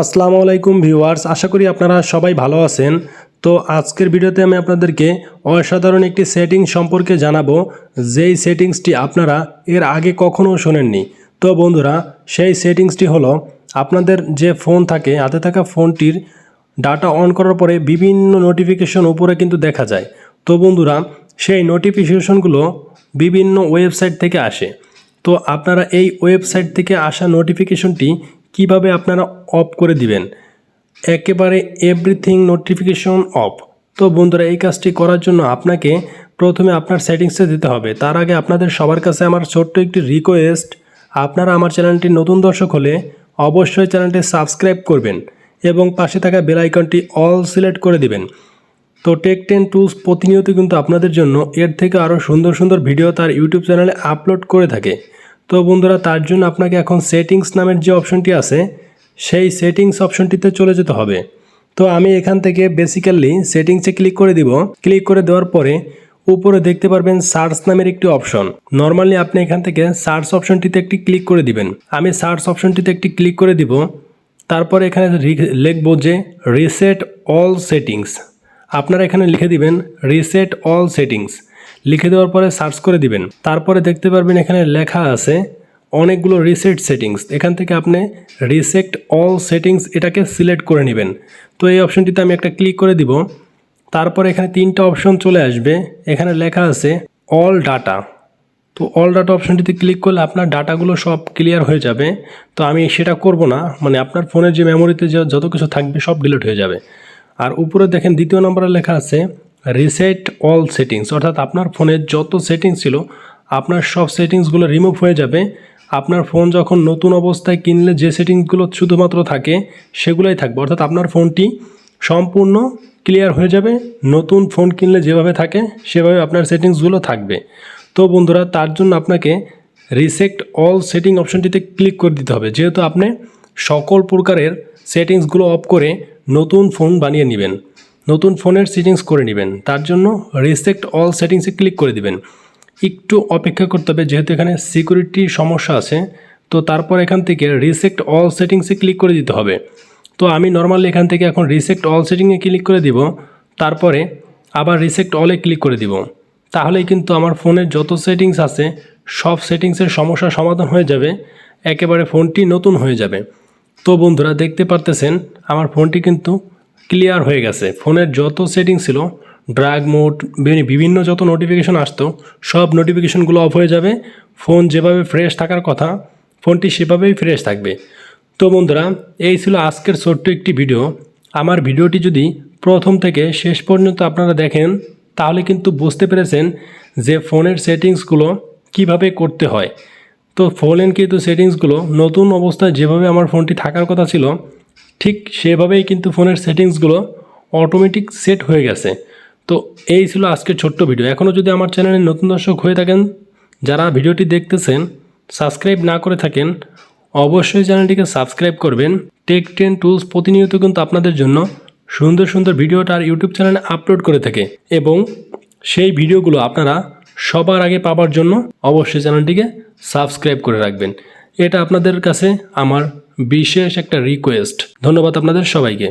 আসসালামু আলাইকুম ভিউয়ার্স, আশা করি আপনারা সবাই ভালো আছেন। তো আজকের ভিডিওতে আমি আপনাদেরকে অসাধারণ একটি সেটিং সম্পর্কে জানাব। যেই সেটিংসটি আপনারা এর আগে কখনো শোনেননি। তো বন্ধুরা, সেই সেটিংসটি হলো, আপনাদের যে ফোন থাকে, হাতে থাকা ফোনটির ডাটা অন করার পরে বিভিন্ন নোটিফিকেশন উপরে কিন্তু দেখা যায়। তো বন্ধুরা, সেই নোটিফিকেশনগুলো বিভিন্ন ওয়েবসাইট থেকে আসে। তো আপনারা এই ওয়েবসাইট থেকে আসা নোটিফিকেশনটি কীভাবে আপনারা অফ করে দিবেন? একেবারে এভরিথিং নোটিফিকেশন অফ তো বন্ধুরা, এই কাজটি করার জন্য আপনাকে প্রথমে আপনার সেটিংসে দিতে হবে। তার আগে আপনাদের সবার কাছে আমার ছোট্ট একটি রিকোয়েস্ট আপনারা আমার চ্যানেলটি নতুন দর্শক হলে অবশ্যই চ্যানেলটি সাবস্ক্রাইব করবেন এবং পাশে থাকা বেল আইকনটি অল সিলেক্ট করে দিবেন। তো টেক টেন টুলস প্রতিনিয়ত কিন্তু আপনাদের জন্য এর থেকে আরও সুন্দর সুন্দর ভিডিও তার ইউটিউব চ্যানেলে আপলোড করে থাকে। তো বন্ধুরা, তার জন্য আপনাকে এখন সেটিংস নামের যে অপশনটি আছে, সেই সেটিংস অপশনটিতে চলে যেতে হবে। তো আমি এখান থেকে বেসিক্যালি সেটিংসে ক্লিক করে দিব। ক্লিক করে দেওয়ার পরে উপরে দেখতে পারবেন সার্চ নামের একটি অপশন নর্মালি আপনি এখান থেকে সার্চ অপশনটিতে একটি ক্লিক করে দিবেন। আমি সার্চ অপশনটিতে একটি ক্লিক করে দিব। তারপরে এখানে লিখব যে রিসেট অল সেটিংস আপনারা এখানে লিখে দিবেন রিসেট অল সেটিংস লিখে দেওয়ার পরে সার্চ করে দিবেন। তারপরে দেখতে পারবেন এখানে লেখা আছে অনেকগুলো রিসেট সেটিংস এখান থেকে আপনি রিসেট অল সেটিংস এটাকে সিলেক্ট করে নেবেন। তো এই অপশনটিতে আমি একটা ক্লিক করে দিব। তারপরে এখানে তিনটা অপশন চলে আসবে। এখানে লেখা আছে অল ডাটা তো অল ডাটা অপশনটিতে ক্লিক করলে আপনার ডাটাগুলো সব ক্লিয়ার হয়ে যাবে। তো আমি সেটা করব না। মানে আপনার ফোনের যে মেমোরিতে যত কিছু থাকবে সব ডিলিট হয়ে যাবে। আর উপরে দেখেন দ্বিতীয় নম্বরে লেখা আছে রিসেট অল সেটিংস অর্থাৎ আপনার ফোনের যত সেটিংস ছিল, আপনার সব সেটিংসগুলো রিমুভ হয়ে যাবে। আপনার ফোন যখন নতুন অবস্থায় কিনলে যে সেটিংসগুলো শুধুমাত্র থাকে, সেগুলোই থাকবে। অর্থাৎ আপনার ফোনটি সম্পূর্ণ ক্লিয়ার হয়ে যাবে। নতুন ফোন কিনলে যেভাবে থাকে, সেভাবে আপনার সেটিংসগুলো থাকবে। তো বন্ধুরা, তার জন্য আপনাকে রিসেক্ট অল সেটিং অপশনটিতে ক্লিক করে দিতে হবে। যেহেতু আপনি সকল প্রকারের সেটিংসগুলো অফ করে নতুন ফোন বানিয়ে নেবেন। নতুন ফোনের সেটিংস করে নেবেন। তার জন্য রিসেক্ট অল সেটিংসে ক্লিক করে দিবেন। একটু অপেক্ষা করতে হবে, যেহেতু এখানে সিকিউরিটি সমস্যা আছে, তো তারপর এখান থেকে রিসেক্ট অল সেটিংসে ক্লিক করে দিতে হবে। তো আমি নর্মালি এখান থেকে এখন রিসেক্ট অল সেটিংয়ে ক্লিক করে দিব, তারপরে আবার রিসেক্ট অলে ক্লিক করে দিব। তাহলেই কিন্তু আমার ফোনের যত সেটিংস আছে, সব সেটিংসের সমস্যা সমাধান হয়ে যাবে, একেবারে ফোনটি নতুন হয়ে যাবে। তো বন্ধুরা, দেখতে পারতেছেন, আমার ফোনটি কিন্তু ক্লিয়ার হয়ে গেছে। ফোনের যত সেটিং ছিল ড্রাগ মোড বিভিন্ন যত নোটিফিকেশন আসতো, সব নোটিফিকেশনগুলো অফ হয়ে যাবে। ফোন যেভাবে ফ্রেশ থাকার কথা, ফোনটি সেভাবেই ফ্রেশ থাকবে। তো বন্ধুরা, এই ছিল আজকের ছোট্ট একটি ভিডিও আমার ভিডিওটি যদি প্রথম থেকে শেষ পর্যন্ত আপনারা দেখেন, তাহলে কিন্তু বুঝতে পেরেছেন যে ফোনের সেটিংসগুলো কীভাবে করতে হয়। তো ফোনের কিন্তু সেটিংসগুলো নতুন অবস্থায় যেভাবে আমার ফোনটি থাকার কথা ছিল ঠিক সেভাবেই কিন্তু ফোনের সেটিংসগুলো অটোমেটিক সেট হয়ে গেছে। তো এই ছিল আজকের ছোট্ট ভিডিও। এখনও যদি আমার চ্যানেলে নতুন দর্শক হয়ে থাকেন, যারা ভিডিওটি দেখতেছেন সাবস্ক্রাইব না করে থাকেন, অবশ্যই চ্যানেলটিকে সাবস্ক্রাইব করবেন। টেক টেন টুলস প্রতিনিয়ত কিন্তু আপনাদের জন্য সুন্দর সুন্দর ভিডিওটা আর ইউটিউব চ্যানেলে আপলোড করে থাকে এবং সেই ভিডিওগুলো আপনারা সবার আগে পাবার জন্য অবশ্যই চ্যানেলটিকে সাবস্ক্রাইব করে রাখবেন। এটা আপনাদের কাছে আমার বিশেষ একটা রিকোয়েস্ট ধন্যবাদ আপনাদের সবাইকে।